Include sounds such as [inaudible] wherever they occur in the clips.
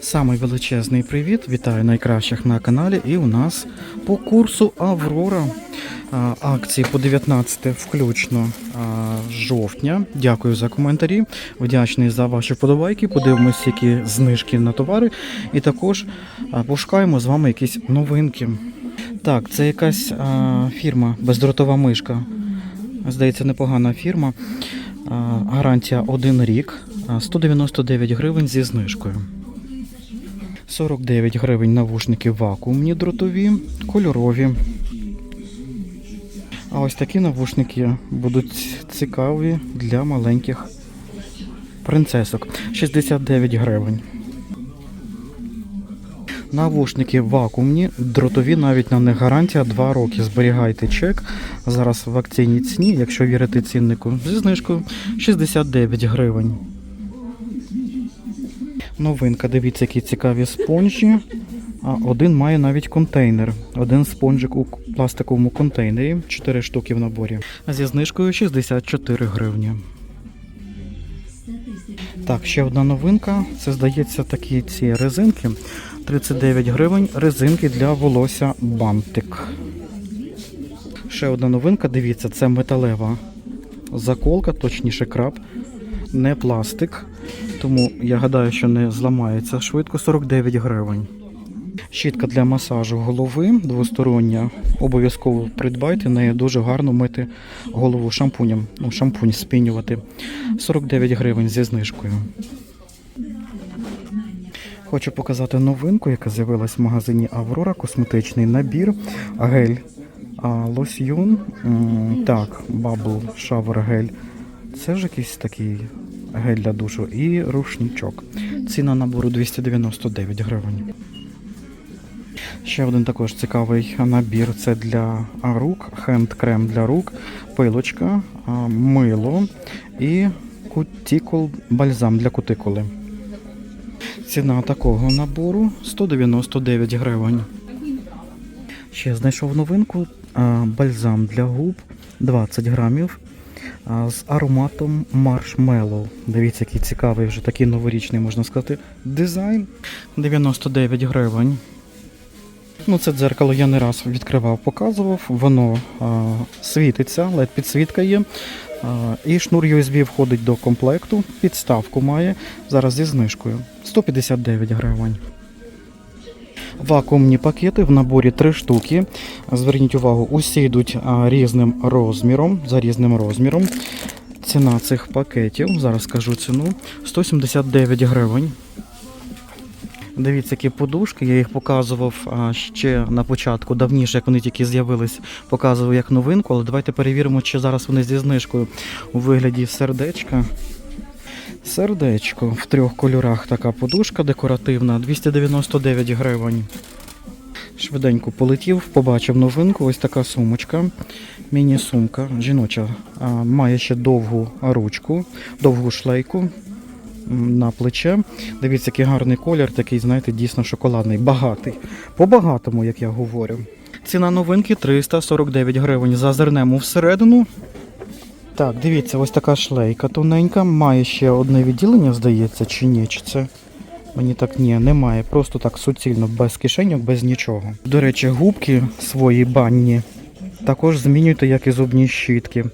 Самий величезний привіт. Вітаю найкращих на каналі. І у нас по курсу Аврора. Акції по 19 включно жовтня. Дякую за коментарі. Вдячний за ваші вподобайки. Подивимося, які знижки на товари. І також пошукаємо з вами якісь новинки. Так, це якась фірма бездротова мишка. Здається, непогана фірма. Гарантія 1 рік. 199 гривень зі знижкою. 49 гривень навушники вакуумні дротові, кольорові. А ось такі навушники будуть цікаві для маленьких принцесок. 69 гривень. Навушники вакуумні, дротові навіть на них гарантія 2 роки. Зберігайте чек. Зараз в акційній ціні, якщо вірити ціннику, зі знижкою 69 гривень. Новинка, дивіться, які цікаві спонжі. А один має навіть контейнер. Один спонжик у пластиковому контейнері, 4 штуки в наборі. Зі знижкою 64 гривні. Так, ще одна новинка. Це здається такі ці резинки. 39 гривень. Резинки для волосся бантик. Ще одна новинка, дивіться, це металева заколка, точніше краб, не пластик. Тому я гадаю, що не зламається швидко 49 гривень. Щітка для масажу голови двостороння. Обов'язково придбайте, нею дуже гарно мити голову шампунем. Ну, шампунь спінювати. 49 гривень зі знижкою. Хочу показати новинку, яка з'явилась в магазині Аврора, косметичний набір, гель, лосьйон, так, бабл шавер гель. Це ж якийсь такий гель для душу і рушничок. Ціна набору 299 гривень. Ще один також цікавий набір. Це для рук, хенд-крем для рук, пилочка, мило і кутікул бальзам для кутикули. Ціна такого набору 199 гривень. Ще знайшов новинку бальзам для губ 20 грамів з ароматом маршмеллоу. Дивіться, який цікавий, вже такий новорічний, можна сказати, дизайн. 99 гривень. Ну, це дзеркало я не раз відкривав, показував. Воно а, світиться, led підсвітка є. А, і шнур USB входить до комплекту, підставку має. Зараз зі знижкою. 159 гривень. Вакуумні пакети в наборі 3 штуки. Зверніть увагу, усі йдуть різним розміром, за різним розміром. Ціна цих пакетів, зараз скажу ціну, 179 гривень. Дивіться, які подушки. Я їх показував ще на початку, давніше, як вони тільки з'явились, показував як новинку, але давайте перевіримо, чи зараз вони зі знижкою у вигляді сердечка. Сердечко в трьох кольорах така подушка декоративна, 299 гривень. Швиденько полетів, побачив новинку. Ось така сумочка. Міні-сумка жіноча. А, має ще довгу ручку, довгу шлейку на плече. Дивіться, який гарний колір, такий, знаєте, дійсно шоколадний, багатий. По-багатому, як я говорю. Ціна новинки 349 гривень. Зазирнемо всередину. Так, дивіться, ось така шлейка тоненька. Має ще одне відділення, здається, чи ні? Чи це? Мені так ні, немає. Просто так суцільно, без кишеньок, без нічого. До речі, губки свої банні також змінюйте, як і зубні щітки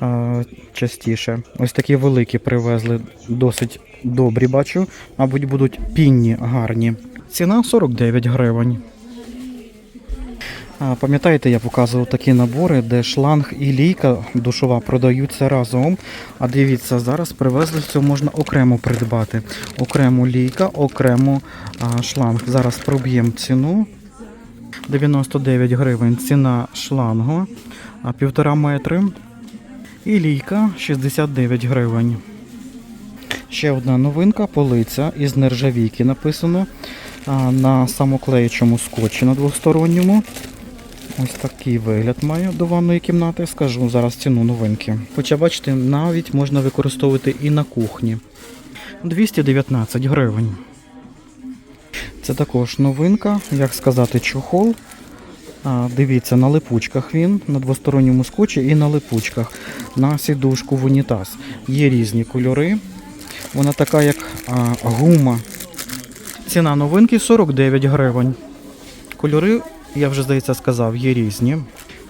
а, частіше. Ось такі великі привезли, досить добрі, бачу. Мабуть, будуть пінні гарні. Ціна 49 гривень. Пам'ятаєте, я показував такі набори, де шланг і лійка душова продаються разом. А дивіться, зараз привезли все можна окремо придбати. Окремо лійка, окремо шланг. Зараз проб'ємо ціну. 99 гривень ціна шлангу, а півтора метри. І лійка 69 гривень. Ще одна новинка, полиця із нержавійки написано на самоклеючому скотчі на двосторонньому. Ось такий вигляд має до ванної кімнати. Скажу зараз ціну новинки. Хоча, бачите, навіть можна використовувати і на кухні. 219 гривень. Це також новинка, як сказати, чохол. А, дивіться, на липучках він, на двосторонньому скотчі і на липучках. На сідушку в унітаз. Є різні кольори. Вона така, як а, гума Ціна новинки 49 гривень. Кольори, я вже здається сказав, є різні.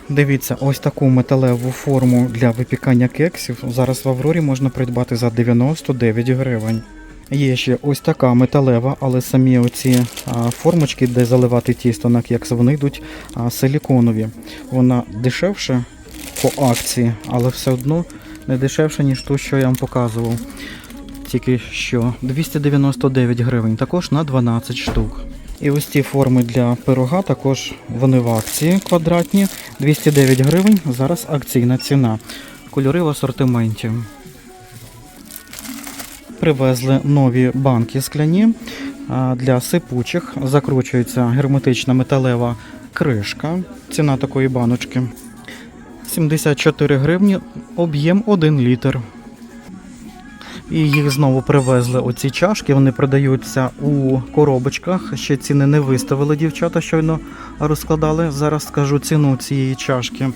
Дивіться, ось таку металеву форму для випікання кексів. Зараз в Аврорі можна придбати за 99 гривень. Є ще ось така металева, але самі оці формочки, де заливати тісто на кекс, вони йдуть силіконові. Вона дешевше по акції, але все одно не дешевше, ніж ту, що я вам показував. Тільки що 299 гривень, також на 12 штук. І ось ці форми для пирога також вони в акції квадратні. 209 гривень. Зараз акційна ціна. Кольори в асортименті. Привезли нові банки скляні для сипучих. Закручується герметична металева кришка. Ціна такої баночки 74 гривні, об'єм 1 літр. І їх знову привезли оці чашки. Вони продаються у коробочках. Ще ціни не виставили дівчата, щойно розкладали. Зараз скажу ціну цієї чашки.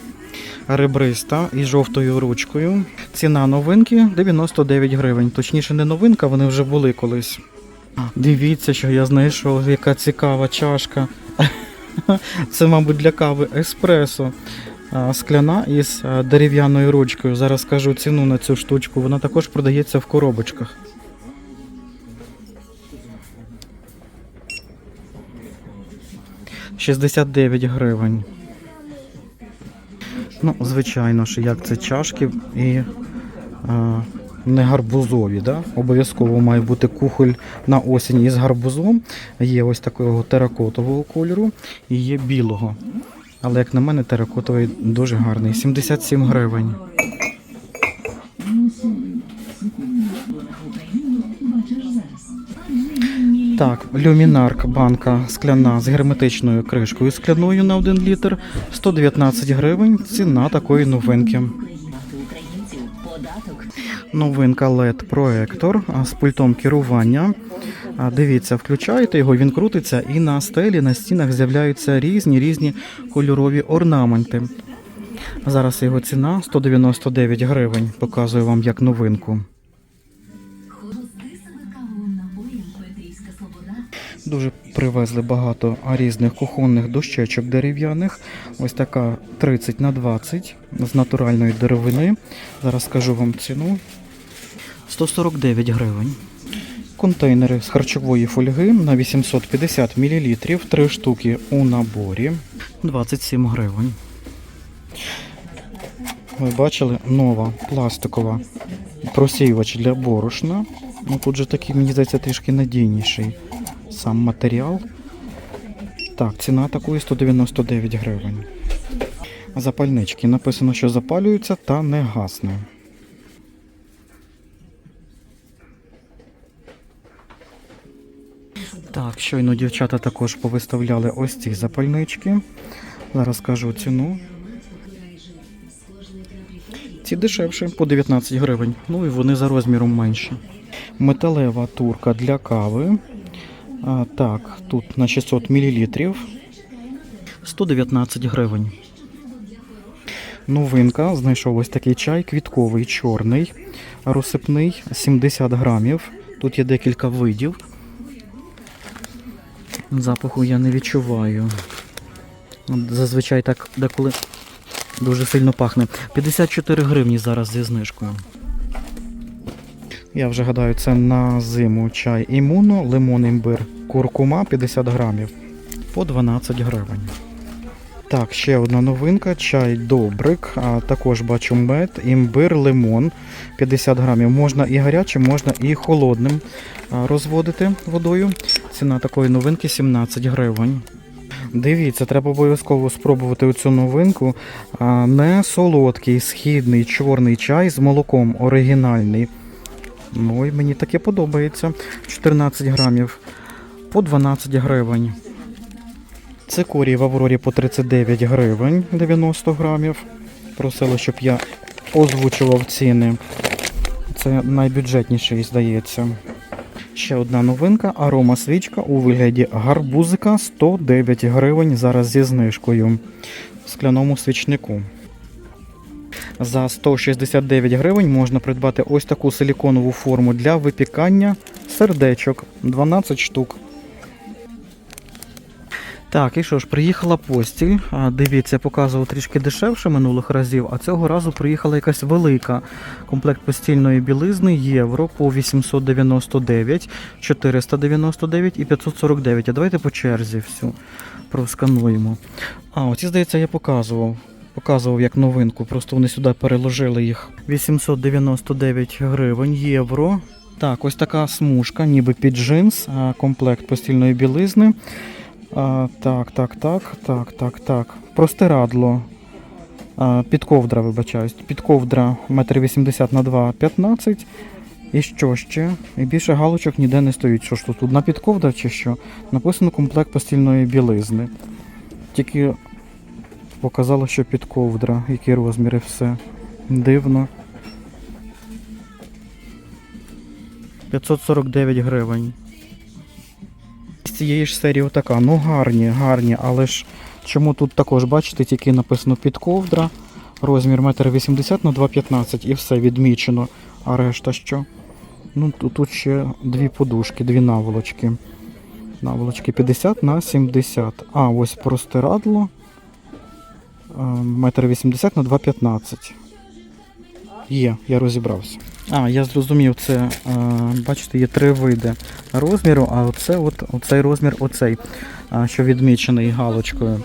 Ребриста із жовтою ручкою. Ціна новинки 99 гривень. Точніше, не новинка, вони вже були колись. Дивіться, що я знайшов, яка цікава чашка. [laughs] Це, мабуть, для кави еспресо. Скляна із дерев'яною ручкою. Зараз скажу ціну на цю штучку. Вона також продається в коробочках. «69 гривень. Ну, звичайно ж, як це чашки і а, не гарбузові. Да? Обов'язково має бути кухоль на осінь із гарбузом. Є ось такого теракотового кольору і є білого. Але як на мене, теракотовий дуже гарний. 77 гривень. Так, люмінарк банка скляна з герметичною кришкою скляною на 1 літр 119 гривень. Ціна такої новинки. Новинка LED проектор з пультом керування. Дивіться, включаєте його, він крутиться, і на стелі, на стінах з'являються різні різні кольорові орнаменти. Зараз його ціна 199 гривень. Показую вам як новинку. Дуже привезли багато різних кухонних дощечок дерев'яних. Ось така 30 на 20 з натуральної деревини. Зараз скажу вам ціну. 149 гривень. Контейнери з харчової фольги на 850 мл, 3 штуки у наборі. 27 гривень. Ви бачили нова пластикова просіювач для борошна. Ну тут же такий, мені здається, трішки надійніший сам матеріал. Так, ціна такої 199 гривень. Запальнички. Написано, що запалюються та не гасне. Так, щойно дівчата також повиставляли ось ці запальнички. Зараз скажу ціну. Ці дешевші по 19 гривень. Ну і вони за розміром менші. Металева турка для кави. А, так, тут на 600 мл. 119 гривень. Новинка. Знайшов ось такий чай, квітковий, чорний, розсипний, 70 грамів. Тут є декілька видів. Запаху я не відчуваю. Зазвичай так деколи дуже сильно пахне. 54 гривні зараз зі знижкою. Я вже гадаю, це на зиму чай імуно, лимон імбир, куркума 50 грамів по 12 гривень. Так, ще одна новинка. Чай добрик. А також бачу мед, імбир, лимон 50 грамів. Можна і гарячим, можна і холодним розводити водою. Ціна такої новинки 17 гривень. Дивіться, треба обов'язково спробувати цю новинку. Не солодкий, східний, чорний чай з молоком оригінальний. Ну і мені таке подобається. 14 грамів по 12 гривень. Цикорій в Аврорі по 39 гривень 90 грамів. Просили, щоб я озвучував ціни. Це найбюджетніший, здається. Ще одна новинка. Арома свічка у вигляді гарбузика 109 гривень зараз зі знижкою в скляному свічнику. За 169 гривень можна придбати ось таку силіконову форму для випікання сердечок 12 штук. Так, і що ж, приїхала постіль. Дивіться, показував трішки дешевше минулих разів, а цього разу приїхала якась велика. Комплект постільної білизни євро по 899, 499 і 549. А давайте по черзі всю проскануємо. А, оці, здається, я показував. Показував як новинку, просто вони сюди переложили їх. 899 гривень євро. Так, ось така смужка, ніби під джинс, комплект постільної білизни. А, так, так, так, так, так, так. Простирадло. А, підковдра, вибачаюсь. Підковдра 1,80 м на 2,15 І що ще? І більше галочок ніде не стоїть. Що ж тут? Одна підковдра чи що? Написано комплект постільної білизни. Тільки показало, що підковдра, які розміри, все. Дивно. 549 гривень. Цієї ж серії отака. Ну гарні, гарні, але ж чому тут також, бачите, тільки написано підковдра, розмір 1,80 м на 2,15 і все відмічено. А решта що? Ну тут, ще дві подушки, дві наволочки. Наволочки 50 на 70. А, ось простирадло. е, 1,80 м на 2,15. Є, я розібрався. А, я зрозумів, це, е, бачите, є три види розміру, а оце от, оцей розмір, оцей, що відмічений галочкою.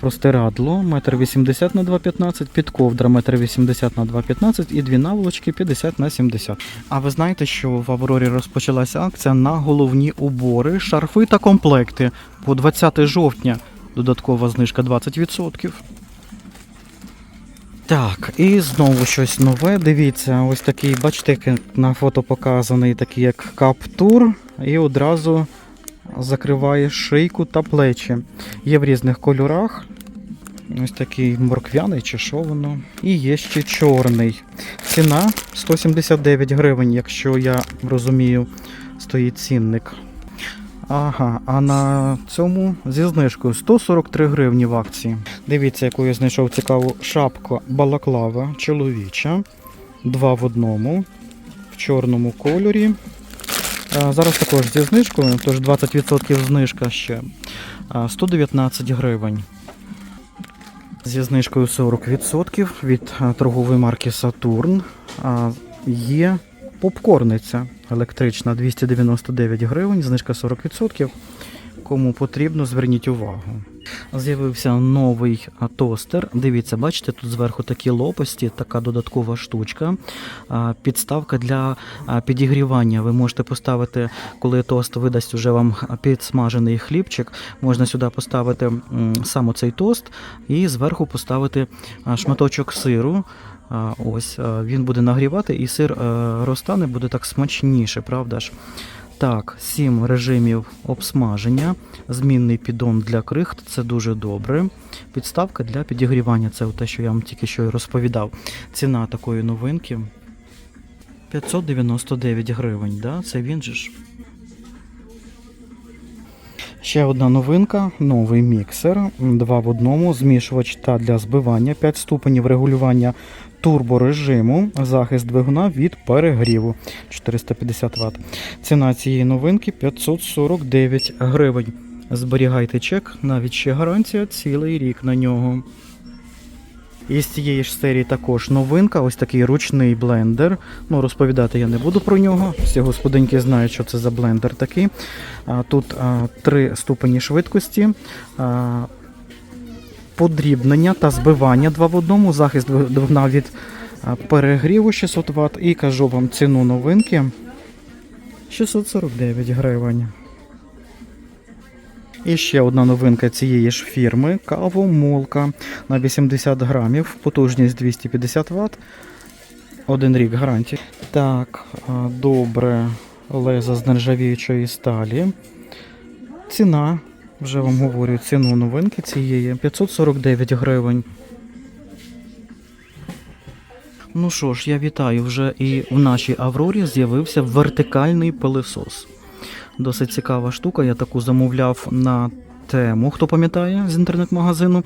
Простирадло 1,80 на 2,15, підковдра 1,80 на 2,15 і дві наволочки 50 на 70. А ви знаєте, що в Аврорі розпочалася акція на головні убори, шарфи та комплекти по 20 жовтня. Додаткова знижка 20%. Так, і знову щось нове. Дивіться, ось такий, бачите, на фото показаний, такий як каптур, і одразу закриває шийку та плечі. Є в різних кольорах. Ось такий морквяний чи що воно. І є ще чорний. Ціна 179 гривень, якщо я розумію, стоїть цінник. Ага, а на цьому зі знижкою 143 гривні в акції. Дивіться, яку я знайшов цікаву шапку балаклава чоловіча. Два в одному, в чорному кольорі. А, зараз також зі знижкою, тож 20% знижка ще. А, 119 гривень. Зі знижкою 40% від торгової марки. А, Є попкорниця електрична 299 гривень, знижка 40%. Кому потрібно, зверніть увагу. З'явився новий тостер. Дивіться, бачите, тут зверху такі лопасті, така додаткова штучка. Підставка для підігрівання. Ви можете поставити, коли тост видасть уже вам підсмажений хлібчик, можна сюди поставити саме цей тост і зверху поставити шматочок сиру. Ось він буде нагрівати, і сир розтане, буде так смачніше, правда ж? Так, 7 режимів обсмаження, змінний піддон для крихт, це дуже добре. Підставка для підігрівання, це те, що я вам тільки що й розповідав. Ціна такої новинки 599 гривень, да? це він же ж. Ще одна новинка, новий міксер, 2 в одному, змішувач та для збивання, 5 ступенів регулювання турборежиму, захист двигуна від перегріву 450 Вт. Ціна цієї новинки 549 гривень. Зберігайте чек, навіть ще гарантія цілий рік на нього. І з цієї ж серії також новинка, ось такий ручний блендер. Ну, розповідати я не буду про нього. Всі господинки знають, що це за блендер такий. Тут три ступені швидкості. Подрібнення та збивання два в одному, захист двигуна від перегріву 600 Вт. І кажу вам ціну новинки 649 гривень. І ще одна новинка цієї ж фірми кавомолка на 80 грамів, потужність 250 Вт. Один рік гарантії. Так, добре, леза з нержавіючої сталі. Ціна, вже вам говорю, ціну новинки цієї 549 гривень. Ну що ж, я вітаю вже і в нашій Аврорі з'явився вертикальний пилисос. Досить цікава штука. Я таку замовляв на тему, хто пам'ятає з інтернет-магазину.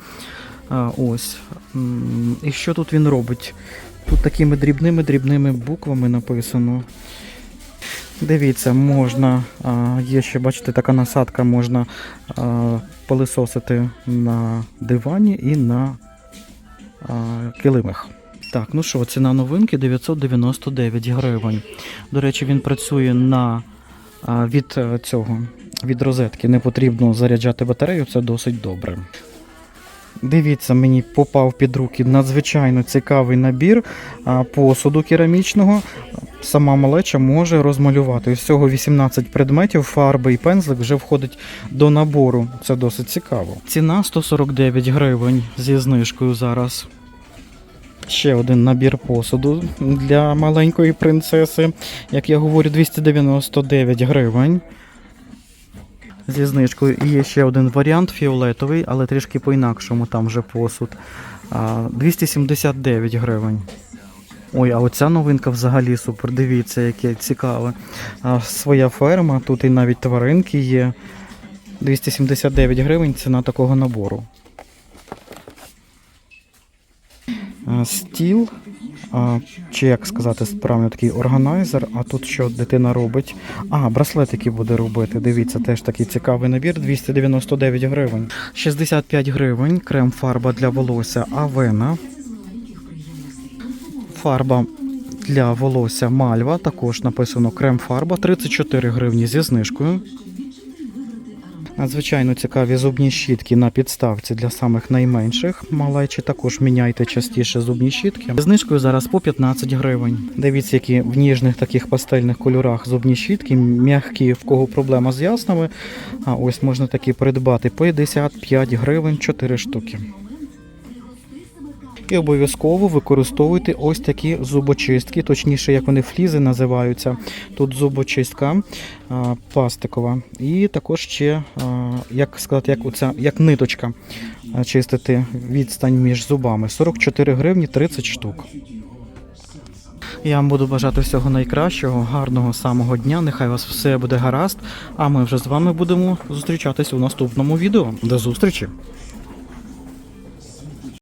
Ось. І що тут він робить? Тут такими дрібними-дрібними буквами написано. Дивіться, можна, є ще, бачите, така насадка, можна пилисосити на дивані і на килимах. Так, ну що, ціна новинки 999 гривень. До речі, він працює на від е, цього, від розетки. Не потрібно заряджати батарею, це досить добре. Дивіться, мені попав під руки надзвичайно цікавий набір посуду керамічного. Сама малеча може розмалювати. Всього 18 предметів, фарби і пензлик вже входить до набору. Це досить цікаво. Ціна 149 гривень зі знижкою зараз. Ще один набір посуду для маленької принцеси. Як я говорю, 299 гривень. Зі знижкою. І є ще один варіант фіолетовий, але трішки по-інакшому там вже посуд. 279 гривень. Ой, а оця новинка взагалі супер. Дивіться, яке цікаве. Своя ферма, тут і навіть тваринки є. 279 гривень ціна такого набору. А, Стіл, а, чи як сказати, справді такий органайзер. А тут що дитина робить? А, браслетики буде робити. Дивіться, теж такий цікавий набір. 299 гривень. 65 гривень. Крем фарба для волосся Авена. Фарба для волосся Мальва. Також написано крем фарба 34 гривні зі знижкою. Надзвичайно цікаві зубні щітки на підставці для самих найменших. Малечі також міняйте частіше зубні щітки. Знижкою зараз по 15 гривень. Дивіться, які в ніжних таких пастельних кольорах зубні щітки, м'які, в кого проблема з яснами. А ось можна такі придбати 55 гривень 4 штуки. І обов'язково використовуйте ось такі зубочистки, точніше, як вони флізи називаються. Тут зубочистка а, пластикова. І також ще, а, як сказати, як, оця, як ниточка чистити відстань між зубами. 44 гривні 30 штук. Я вам буду бажати всього найкращого, гарного самого дня. Нехай у вас все буде гаразд. А ми вже з вами будемо зустрічатись у наступному відео. До зустрічі!